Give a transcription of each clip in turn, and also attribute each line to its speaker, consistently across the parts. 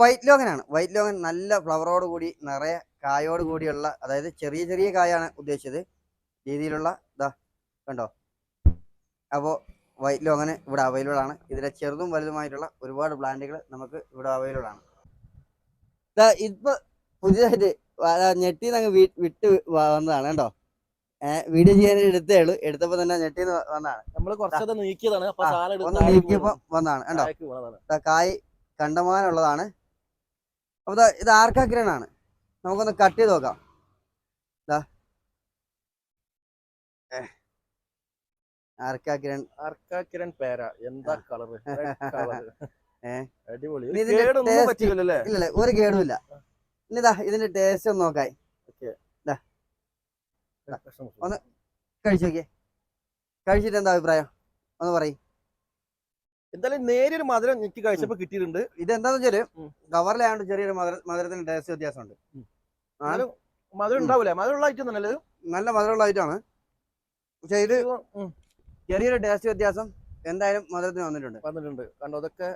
Speaker 1: White ലോഗനാണ് white Logan നല്ല ഫ്ലവറോട് കൂടി നിറയെ കായോട് കൂടിയുള്ള അതായത് ചെറിയ ചെറിയ കായാണ് ഉദ്ദേശിച്ചത്. രീതിയിലുള്ള ഇതാ കണ്ടോ? അപ്പോൾ വൈറ്റ് ലോങ്ങന് ഇവിടെ അവൈലബിൾ ആണ്. ഇതിലെ ചെറുതും വലുതുമായിട്ടുള്ള ഒരുപാട് പ്ലാന്റുകൾ നമുക്ക് ഇവിടെ അവൈലബിൾ ആണ്. ദാ ഇപ്പോൾ പുതിയതായിട്ട് ഞെട്ടി അങ്ങ് വിട്ട് വന്നതാണ് കേട്ടോ വീഡിയോ ചെയ്യാൻ എടുത്തേ ഉള്ളൂ. എടുത്തപ്പോ തന്നെ ഞെട്ടിന്ന് വന്നതാണ്.
Speaker 2: കുറച്ചത് നീക്കിയതാണ്.
Speaker 1: ഒന്ന് നീക്കിയപ്പോ വന്നതാണ്. കണ്ടോ? ദാ കായ് കണ്ടമാനുള്ളതാണ് അപ്പൊ ദാ ഇത് ആണ് നമുക്കൊന്ന് കട്ട് ചെയ്ത് നോക്കാം. ആർക്കാക്കിരൺ
Speaker 2: പേര. എന്താ
Speaker 1: കളർ.
Speaker 2: അടിപൊളി. ഇത്
Speaker 1: ഒരു കേടുമില്ല ഇനി ഇതാ ഇതിന്റെ ടേസ്റ്റ് ഒന്ന് നോക്കായി. ഒന്ന് കഴിച്ചു നോക്കിയേ. കഴിച്ചിട്ട് എന്താ അഭിപ്രായം? ഒന്ന് പറയും.
Speaker 2: എന്തായാലും നേരിയൊരു മധുരം എനിക്ക് കഴിച്ചപ്പോ കിട്ടിയിട്ടുണ്ട്.
Speaker 1: ഇത് എന്താന്ന്
Speaker 2: വെച്ചാൽ.
Speaker 1: കവറിലായോണ്ട് ചെറിയൊരു മധുര മധുരത്തിന് ടേസ്റ്റ് വ്യത്യാസമുണ്ട്.
Speaker 2: എന്നാലും മധുരം ഉണ്ടാവൂലേ? മധുരമുള്ള ഐറ്റം തന്നെ
Speaker 1: നല്ല മധുരമുള്ള ഐറ്റമാണ് പക്ഷെ ഇത് ചെറിയൊരു ടേസ്റ്റ് വ്യത്യാസം എന്തായാലും മധുരത്തിന് വന്നിട്ടുണ്ട്.
Speaker 2: വന്നിട്ടുണ്ട്. കണ്ടോ അതൊക്കെ.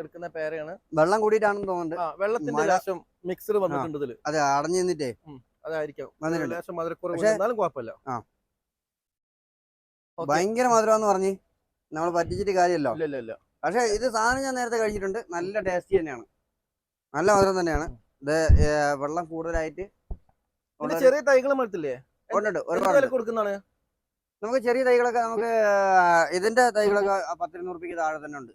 Speaker 2: എടുക്കുന്ന പേരയാണ്.
Speaker 1: വെള്ളം കൂടിയിട്ടാണെന്ന് തോന്നുന്നുണ്ട്.
Speaker 2: വെള്ളത്തിന്റെ ലേശം മിക്സഡ് വന്നിട്ടുണ്ട് ഇതിൽ.
Speaker 1: അത് അടഞ്ഞു നിന്നിട്ടേ.
Speaker 2: അതായിരിക്കും. ലേശം മധുരക്കുറവ് എന്നാലും കുഴപ്പമില്ല.
Speaker 1: ഭയങ്കര മധുരം എന്ന് പറഞ്ഞ് നമ്മൾ പറ്റിച്ചിട്ട് കാര്യമല്ലോ. പക്ഷെ ഇത് സാധനം ഞാൻ നേരത്തെ കഴിച്ചിട്ടുണ്ട്. നല്ല ടേസ്റ്റി തന്നെയാണ്. നല്ല മധുരം തന്നെയാണ്. ഇത് വെള്ളം കൂടുതലായിട്ട്
Speaker 2: ചെറിയ തൈകൾ മരത്തില്ലേ കൊടുക്കുന്നതാണ്?
Speaker 1: നമുക്ക് ചെറിയ തൈകളൊക്കെ നമുക്ക് ഇതിന്റെ തൈകളൊക്കെ പത്തിരുന്നൂറ് രൂപയ്ക്ക് താഴെ തന്നെ ഉണ്ട്.